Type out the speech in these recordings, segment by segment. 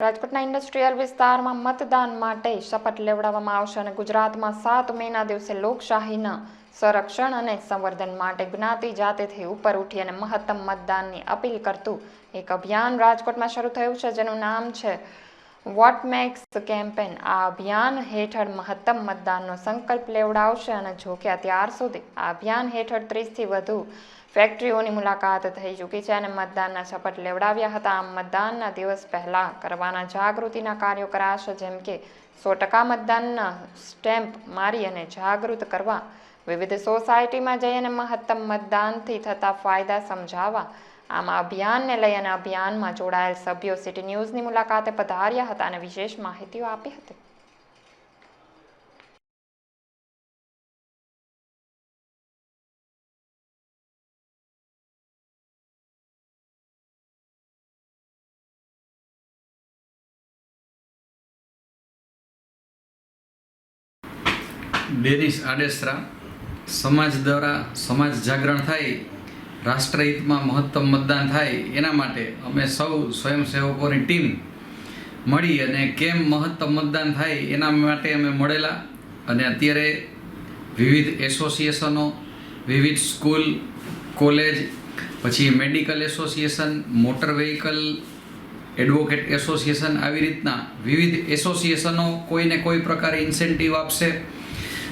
રાજકોટના ઇન્ડસ્ટ્રીયલ વિસ્તારમાં મતદાન માટે શપથ લેવડાવવામાં આવશે અને ગુજરાતમાં સાત મેના દિવસે લોકશાહીના સંરક્ષણ અને સંવર્ધન માટે જ્ઞાતિ જાતિથી ઉપર ઉઠી અને મહત્તમ મતદાનની અપીલ કરતું એક અભિયાન રાજકોટમાં શરૂ થયું છે, જેનું નામ છે વોટ મેક્સ કેમ્પેન આ અભિયાન હેઠળ મહત્તમ મતદાનનો સંકલ્પ લેવડાવશે અને જો કે અત્યાર સુધી આ અભિયાન હેઠળ ત્રીસથી વધુ ફેક્ટરીઓની મુલાકાત થઈ ચૂકી છે અને મતદાનના શપથ લેવડાવ્યા હતા. આમ મતદાનના દિવસ પહેલાં કરવાના જાગૃતિના કાર્યો કરાશે, જેમ કે સો ટકા મતદાનના સ્ટેમ્પ મારી અને જાગૃત કરવા, વિવિધ સોસાયટીમાં જઈ અને મહત્તમ મતદાનથી થતા ફાયદા સમજાવવા આમાં અભિયાનને લઈ અભિયાનમાં જોડાયેલ સભ્યો સિટી ન્યૂઝની મુલાકાતે પધાર્યા હતા અને વિશેષ માહિતીઓ આપી હતી. ડેનિસ આડેસરા સમાજ દ્વારા સમાજ જાગરણ થાય રાષ્ટ્રહિતમાં મહત્તમ મતદાન થાય એના માટે અમે સૌ સ્વયંસેવકોની ટીમ મળી અને કેમ મહત્તમ મતદાન થાય એના માટે અમે મળેલા અને અત્યારે વિવિધ એસોસિએશનો, વિવિધ સ્કૂલ, કોલેજ, પછી medical association, motor vehicle, advocate association આવી રીતના વિવિધ એસોસિએશનો કોઈને કોઈ પ્રકારે ઇન્સેન્ટિવ આપશે.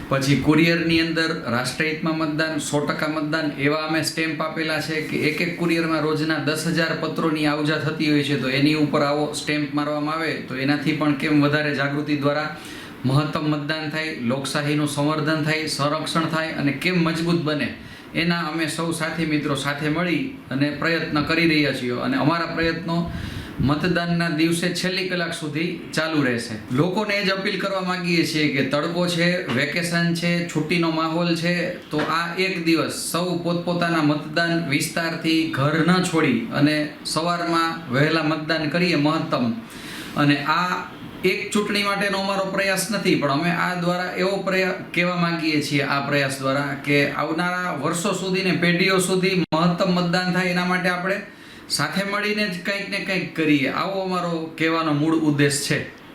પછી કુરિયરની અંદર રાષ્ટ્રહિતમાં મતદાન, સો ટકા મતદાન, એવા અમે સ્ટેમ્પ આપેલા છે કે એક એક કુરિયરમાં રોજના દસ હજાર પત્રોની આવજા થતી હોય છે. તો એની ઉપર આવો સ્ટેમ્પ મારવામાં આવે, તો એનાથી પણ કેમ વધારે જાગૃતિ દ્વારા મહત્તમ મતદાન થાય, લોકશાહીનું સંવર્ધન થાય, સંરક્ષણ થાય અને કેમ મજબૂત બને, એના અમે સૌ સાથી મિત્રો સાથે મળી અને પ્રયત્ન કરી રહ્યા છીએ. અને અમારા પ્રયત્નો મતદાનના દિવસે છેલ્લી કલાક સુધી ચાલુ રહેશે. લોકોને એ જ અપીલ કરવા માંગીએ છીએ કે તડકો છે, વેકેશન છે, છુટ્ટીનો માહોલ છે, તો આ એક દિવસ સૌ પોતપોતાના મતદાન વિસ્તારથી ઘર ન છોડી અને સવારમાં વહેલા મતદાન કરીએ મહત્તમ. અને આ એક ચૂંટણી માટેનો અમારો પ્રયાસ નથી, પણ અમે આ દ્વારા એવો પ્રયાસ કહેવા માંગીએ છીએ આ પ્રયાસ દ્વારા કે આવનારા વર્ષો સુધી ને પેઢીઓ સુધી મહત્તમ મતદાન થાય એના માટે આપણે સાથે મળીને જ કંઈક ને કંઈક કરીએ. આવો અમારો કહેવાનો મૂળ ઉદ્દેશ છે.